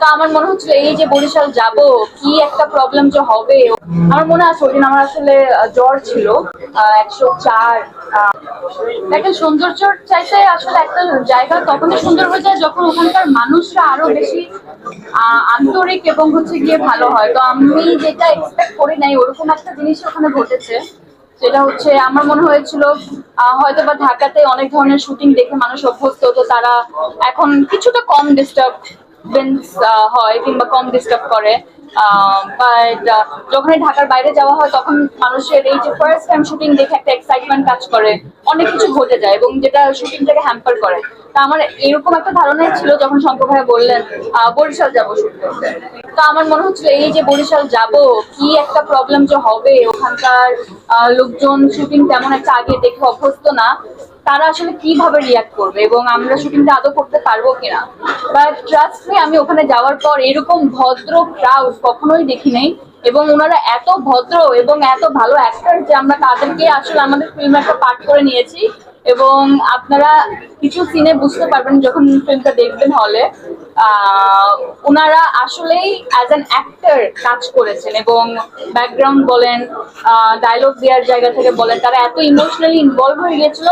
তো আমার মনে হচ্ছিল, এই যে বরিশাল যাব, কি একটা প্রবলেম যে হবে? আমার মনে আছে, ওই আমার আসলে জ্বর ছিল একশো চার দেখেন সৌন্দর্য চাইতে আসলে একটা জায়গা তখনই সুন্দর হয়ে যায় যখন ওখানকার মানুষরা আরও বেশি আন্তরিক এবং হচ্ছে গিয়ে ভালো হয়। তো আমি যেটা এক্সপেক্ট করি নাই, ওরকম একটা জিনিস ওখানে ঘটেছে, সেটা হচ্ছে আমার মনে হয়েছিল হয়তো বা ঢাকাতে অনেক ধরনের শুটিং দেখে মানুষ অভ্যস্ত, তো তারা এখন কিছুটা কম ডিস্টার্বেন্স হয় কিংবা কম ডিস্টার্ব করে। বাট যখন ঢাকার বাইরে যাওয়া হয়, তখন মানুষের এই যে ফার্স্ট টাইম শুটিং দেখে একটা এক্সাইটমেন্ট কাজ করে। অনেক কিছু ঘটে যায় এবং যেটা শুটিংটাকে হ্যাম্পার করে। তা আমার এরকম একটা ধারণাই ছিল যখন শঙ্কর ভাইয়া বললেন বরিশাল যাব শুট করতে তো আমার মনে হচ্ছিল, এই যে বরিশাল যাব, কি একটা প্রবলেম যে হবে? ওখানকার লোকজন শুটিং তেমন একটা আগে দেখে অভ্যস্ত না। তারা আসলে কীভাবে রিয়াক্ট করবে এবং আমরা শুটিংটা আদৌ করতে পারব কিনা? বাট ট্রাস্ট আমি ওখানে যাওয়ার পর এরকম ভদ্র ক্রাউড কখনোই দেখি নাই এবং ওনারা এত ভদ্র এবং এত ভালো অ্যাক্টর যে আমরা তাদেরকে আসলে আমাদের ফিল্ম একটা পাঠ করে নিয়েছি এবং আপনারা কিছু সিনে বুঝতে পারবেন যখন ফিল্মটা দেখবেন হলে ওনারা আসলেই অ্যাজ অ্যান অ্যাক্টার কাজ করেছেন এবং ব্যাকগ্রাউন্ড বলেন ডায়লগ দেওয়ার জায়গা থেকে বলেন, তারা এত ইমোশনালি ইনভলভ হয়ে গেছিল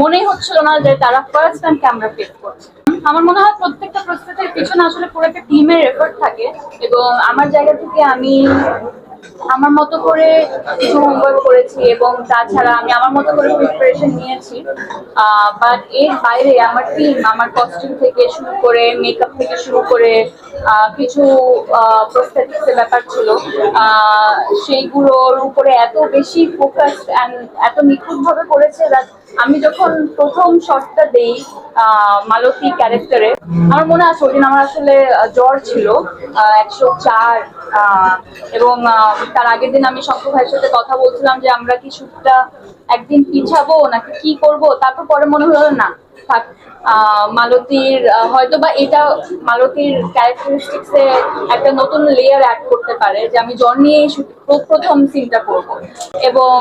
মনে হচ্ছিল না যে তারা ফার্স্ট টাইম ক্যামেরা ফেস করছে। আমার মনে হয় প্রত্যেকটা প্রস্তুতির পিছনে আসলে পুরো একটা টিমের এফোর্ট থাকে এবং আমার জায়গা থেকে আমি আমার মতো করে কিছু হোমওয়ার্ক করেছি এবং তাছাড়া আমি আমার মতো করে প্রিপারেশন নিয়েছি। বাট এর বাইরে আমার টিম আমার কস্টিউম থেকে শুরু করে মেকআপ থেকে শুরু করে কিছু প্রস্থেটিক্স এর ব্যাপার ছিল। সেইগুলোর উপরে এত বেশি ফোকাস অ্যান্ড এত নিখুঁতভাবে করেছে that আমি যখন প্রথম শটটা দেই মালতী ক্যারেক্টারে আমার মনে আছে ওই দিন আমার আসলে জ্বর ছিল একশো চার এবং তার আগের দিন আমি শঙ্কর ভাইয়ের সাথে কথা বলছিলাম যে আমরা কি শুটটা একদিন পিছাবো নাকি কি করব, তারপর পরে মনে হলো না। থাক মালতীর হয়তো বা এটা মালতীর ক্যারেক্টারিস্টিক্স একটা নতুন লেয়ার অ্যাড করতে পারে, যে আমি জ্বর নিয়েই প্রথম সিনটা করব। এবং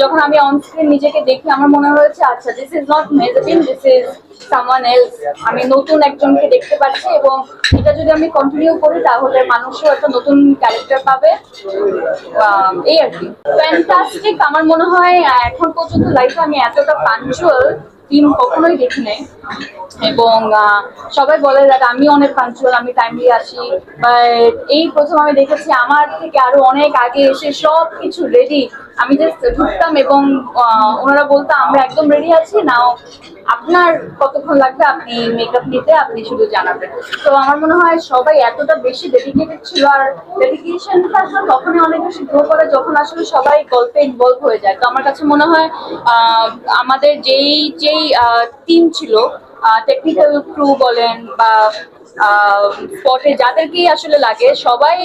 যখন আমি অন স্ক্রিন নিজেকে দেখি, আমার মনে হয়েছে আচ্ছা this is not Mejabin this is someone else আমি নতুন একজনকে দেখতে পাচ্ছি এবং এটা যদি আমি কন্টিনিউ করি, তাহলে মানুষও একটা নতুন ক্যারেক্টার পাবে। এই আর কি। ফ্যান্টাস্টিক আমার মনে হয় এখন পর্যন্ত লাইফে আমি এতটা পাঞ্চুয়াল টিম কখনোই দেখি নাই। এবং সবাই বলে দেখ আমি অনেক পাঞ্চুয়াল আমি টাইমলি আসি। বাট এই প্রথম আমি দেখেছি, আমার থেকে আরও অনেক আগে এসে সব কিছু রেডি আমি জাস্ট ঢুকতাম এবং ওনারা বলতো, আমরা একদম রেডি আছি, নাও আপনার কতক্ষণ লাগবে, আপনি মেকআপ নিতে, আপনি শুধু জানাবেন। তো আমার মনে হয় সবাই এতটা বেশি ডেডিকেটেড ছিল, আর ডেডিকেশনটা আসলে তখনই অনেক বেশি গ্রো করে যখন আসলে সবাই গল্পে ইনভলভ হয়ে যায়। তো আমার কাছে মনে হয় আমাদের যেই যেই টিম ছিল টেকনিক্যাল ক্রু বলেন বা স্পটে যাদেরকেই আসলে লাগে, সবাই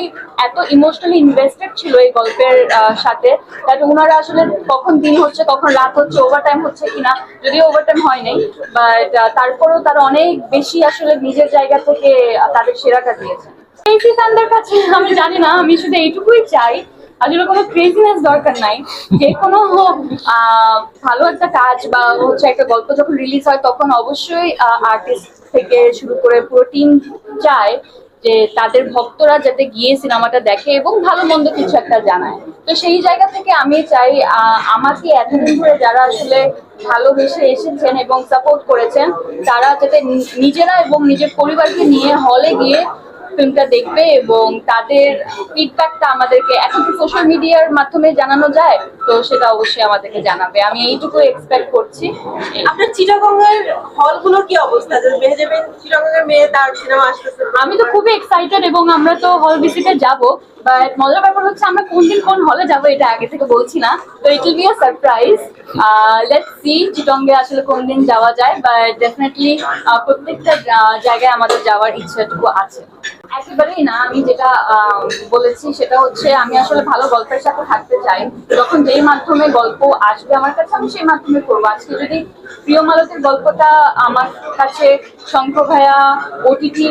এত ইমোশনালি ইনভেস্টেড ছিল এই গল্পের সাথে দ্যাট ওনারা আসলে কখন দিন হচ্ছে, কখন রাত হচ্ছে ওভার টাইম হচ্ছে কিনা, যদিও ওভার টাইম হয় নাই বাট তারপরেও তারা অনেক বেশি আসলে নিজের জায়গা থেকে তাদের সেরাটা দিয়েছে। এই কাছে, আমি জানি না, আমি শুধু এইটুকুই চাই আসলে কোনো ক্রেজিনেস দরকার নাই, যে কোনো ভালো একটা কাজ বা হচ্ছে একটা গল্প যখন রিলিজ হয়, তখন অবশ্যই আর্টিস্ট থেকে শুরু করে পুরো টিম চায় যে তাদের ভক্তরা যাতে গিয়ে সিনেমাটা দেখে এবং ভালো মন্দ কিছু একটা জানায়। তো সেই জায়গা থেকে আমি চাই আমাকে এতদিন ধরে যারা আসলে ভালোবেসে এসেছেন এবং সাপোর্ট করেছেন, তারা যাতে নিজেরা এবং নিজের পরিবারকে নিয়ে হলে গিয়ে ফিল্মটা দেখবে এবং তাদের ফিডব্যাকটা আমাদেরকে এখন তো সোশ্যাল মিডিয়ার মাধ্যমে জানানো যায় তো সেটা অবশ্যই আমাদেরকে জানাবে। আমি এইটুকু এক্সপেক্ট করছি। আপনার চিটাগংয়ের হলগুলোর কি অবস্থা? যে মেহেজাবিন চিটাগংয়ের মেয়ে তার সিনেমা আসতেছে। আমি তো খুবই এক্সাইটেড এবং আমরা তো হল ভিজিটে যাব বাট মজার ব্যাপার হচ্ছে আমরা কোন দিন কোন হলে যাব এটা আগে থেকে বলছি না। তো it will be a surprise let's see চিটঙ্গে আসলে কোন দিন যাওয়া যায় বাট ডেফিনেটলি প্রত্যেকটা জায়গায় আমাদের যাওয়ার ইচ্ছাটুকু আছে। একেবারেই না, আমি যেটা বলেছি সেটা হচ্ছে আমি আসলে ভালো গল্পের সাথে থাকতে চাই। যখন যেই মাধ্যমে গল্প আসবে আমার কাছে, আমি সেই মাধ্যমে করব। আজকে যদি প্রিয় মালতের গল্পটা আমার কাছে শঙ্খ ভাইয়া ওটিটি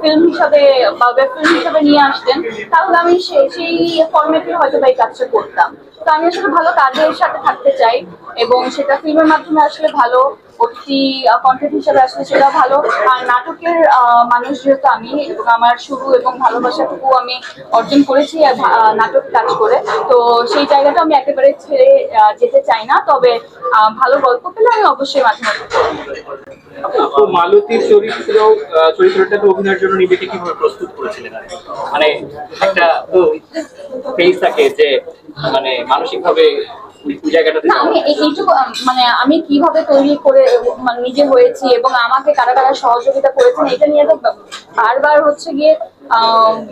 ফিল্ম হিসাবে বা ওয়েব ফিল্ম হিসাবে নিয়ে আসতেন, তাহলে আমি সেই ফরম্যাটে হয়তো বা এই কাজটা করতাম। তো আমি আসলে ভালো কাজের সাথে থাকতে চাই এবং সেটা ফিল্মের মাধ্যমে আসলে ভালো অতি কন্টেন্ট হিসাবে আসলে সেটা ভালো। আর নাটকের মানুষ যেহেতু আমি এবং আমার শুরু এবং ভালোবাসাটুকু আমি অর্জন করেছি নাটক কাজ করে তো সেই জায়গাটা আমি একেবারে ছেড়ে যেতে চাই না। তবে ভালো গল্প পেলে আমি অবশ্যই মাঝে মাঝে মালতীর চরিত্র আহ, চরিত্রটাতে অভিনয়ের জন্য নিজেকে কীভাবে প্রস্তুত করেছিলেন মানে একটা ফেস থাকে যে মানে মানসিক ভাবে ওই জায়গাটাতে আমি এইটুকু মানে আমি কীভাবে তৈরি করে মানে নিজে হয়েছি এবং আমাকে কারা কারা সহযোগিতা করেছেন এটা নিয়ে তো বারবার হচ্ছে গিয়ে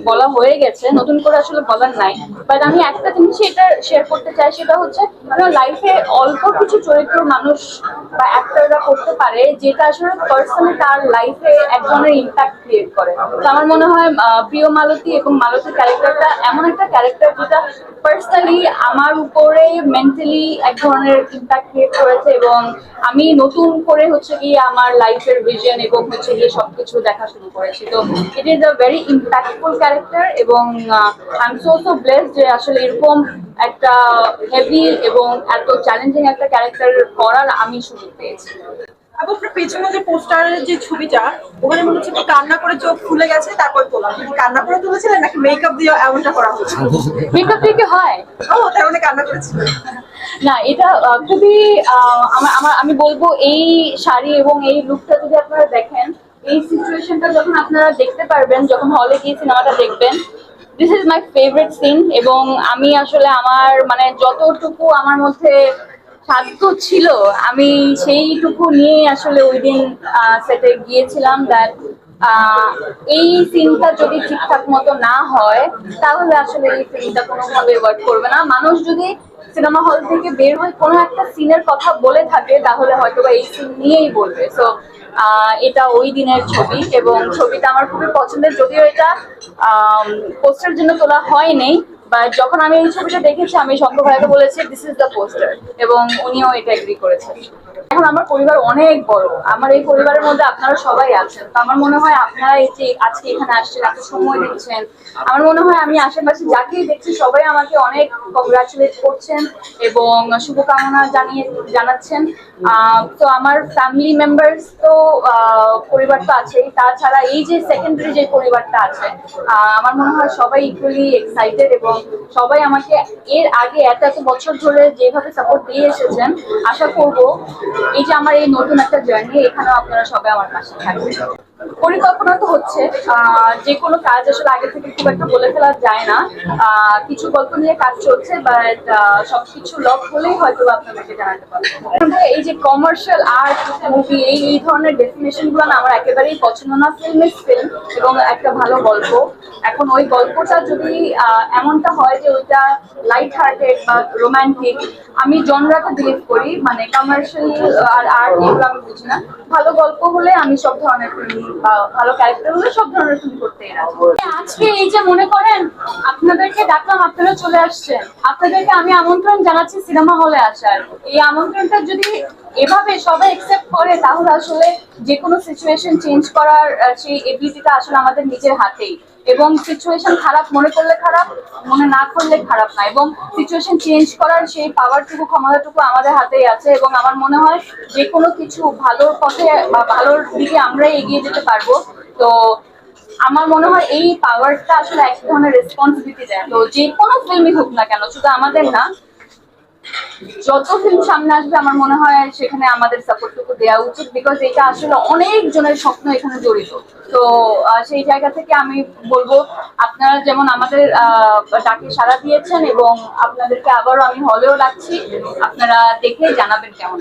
বলা হয়ে গেছে। নতুন করে আসলে বলার নাই। বাট আমি একটা জিনিস এটা শেয়ার করতে চাই সেটা হচ্ছে আমার লাইফে অল্প কিছু চরিত্র মানুষ বা অ্যাক্টররা করতে পারে যেটা আসলে পার্সোনালি তার লাইফে এক ধরনের ইম্প্যাক্ট ক্রিয়েট করে। তো আমার মনে হয় প্রিয় মালতী এবং মালতীর ক্যারেক্টারটা এমন একটা ক্যারেক্টার যেটা পার্সোনালি আমার উপরে মেন্টালি এক ধরনের ইম্প্যাক্ট ক্রিয়েট করেছে এবং আমি নতুন করে হচ্ছে গিয়ে আমার লাইফের ভিজন এবং হচ্ছে গিয়ে সবকিছু দেখা শুরু করেছি। তো it is a very impactful character এবং I am so so bless যে আসলে এরকম একটা হেভি এবং এত চ্যালেঞ্জিং একটা ক্যারেক্টার করার আমি সুযোগ পেয়েছি। আপনার পেছনে যে পোস্টারের যে ছবিটা ওখানে মনে হচ্ছে কান্না করে চোখ ফুলে গেছে তারপর তোলা। কান্না করে তুলেছিলেন নাকি মেকআপ দিয়ে এমনটা করা হয়েছে? মেকআপ দিয়ে কি হয়? ও তার মানে কান্না করেছিলেন না এটা খুবই আমার আমার আমি বলব এই শাড়ি এবং এই লুকটা যদি আপনারা দেখেন এই সিচুয়েশনটা যখন আপনারা দেখতে পারবেন যখন হলে গিয়ে সিনেমাটা দেখবেন this is my favourite scene এবং আমি আসলে আমার মানে যতটুকু আমার মধ্যে সাধ্য ছিল, আমি সেইটুকু নিয়ে আসলে ওই দিন সেটে গিয়েছিলাম দ্যাট এই সিনটা যদি ঠিকঠাক মতো না হয়, তাহলে আসলে এই ফিল্মটা কোনোভাবে ওয়ার্ক করবে না। মানুষ যদি সিনেমা হল থেকে বের হয়ে কোনো একটা সিনের কথা বলে থাকে, তাহলে হয়তো বা এই সিন নিয়েই বলবে। সো এটা ওই দিনের ছবি এবং ছবিটা আমার খুবই পছন্দের, যদিও এটা পোস্টার জন্য তোলা হয়নি। বা যখন আমি এই ছবিটা দেখেছি, আমি শঙ্কর ভাইকে বলেছি দিস ইজ দ্য পোস্টার এবং উনিও এটা এগ্রি করেছেন। এখন আমার পরিবার অনেক বড়। আমার এই পরিবারের মধ্যে আপনারা সবাই আছেন। তো আমার মনে হয় আপনারা এই যে আজকে এখানে আসছেন, এত সময় দিচ্ছেন, আমার মনে হয় আমি আশেপাশে যাকেই দেখছি, সবাই আমাকে অনেক কংগ্রাচুলেট করছেন এবং শুভকামনা জানিয়ে, জানাচ্ছেন। তো আমার ফ্যামিলি মেম্বার্স তো পরিবার তো আছেই। তাছাড়া এই যে সেকেন্ডারি যে পরিবারটা আছে আমার মনে হয় সবাই ইকুয়ালি এক্সাইটেড এবং সবাই আমাকে এর আগে এত এত বছর ধরে যেভাবে সাপোর্ট দিয়ে এসেছেন, আশা করব এই যে আমার এই নতুন একটা জার্নি এখানেও আপনারা সবাই আমার পাশে থাকবেন। পরিকল্পনা তো হচ্ছে। যে কোনো কাজ আসলে আগে থেকে খুব একটা বলে ফেলা যায় না। কিছু গল্প নিয়ে কাজ চলছে বাট সবকিছু লক হলেই হয়তো আপনাদেরকে জানাতে পারব। এই যে কমার্শিয়াল আর্ট মুভি এই এই ধরনের ডেফিনেশনগুলো আমার একেবারেই পছন্দ না। ফিল্ম ফিল্ম এবং একটা ভালো গল্প। এখন ওই গল্পটা যদি এমনটা হয় যে ওইটা লাইট হার্টেড বা রোমান্টিক আমি জনরাতে বিলিভ করি মানে কমার্শিয়াল আর আর্ট এগুলো আমি বুঝি না। ভালো গল্প হলে আমি সব ধরনের ফিল্ম বা ভালো ক্যারেক্টার হলে সব ধরনের ফিল্ম করতেই আজকে এই যে মনে করেন আপনাদেরকে ডাকলাম আপনারা চলে আসছেন। আপনাদেরকে আমি আমন্ত্রণ জানাচ্ছি সিনেমা হলে আসার। এই আমন্ত্রণটা যদি এভাবে সবাই একসেপ্ট করে, তাহলে আসলে যে কোনো সিচুয়েশন চেঞ্জ করার সেই এবিলিটিটা আসলে আমাদের নিজের হাতেই। এবং সিচুয়েশন খারাপ মনে করলে খারাপ, মনে না করলে খারাপ না। এবং সিচুয়েশন চেঞ্জ করার সেই পাওয়ারটুকু ক্ষমতাটুকু আমাদের হাতেই আছে এবং আমার মনে হয় যে কোনো কিছু ভালোর পথে বা ভালোর দিকে আমরাই এগিয়ে যেতে পারব। তো আমার মনে হয় এই পাওয়ারটা আসলে এক ধরনের রেসপন্সিবিলিটি দেয়। তো যে কোনো ফিল্মই হোক না কেন, শুধু আমাদের না যত ফিল্ম সামনে আসবে, আমার মনে হয় সেখানে আমাদের সাপোর্টটুকু দেওয়া উচিত বিকজ এটা আসলে অনেক জনের স্বপ্ন এখানে জড়িত। তো সেই জায়গা থেকে আমি বলব, আপনারা যেমন আমাদের ডাকে সাড়া দিয়েছেন এবং আপনাদেরকে আবারও আমি হলেও রাখছি আপনারা দেখে জানাবেন কেমন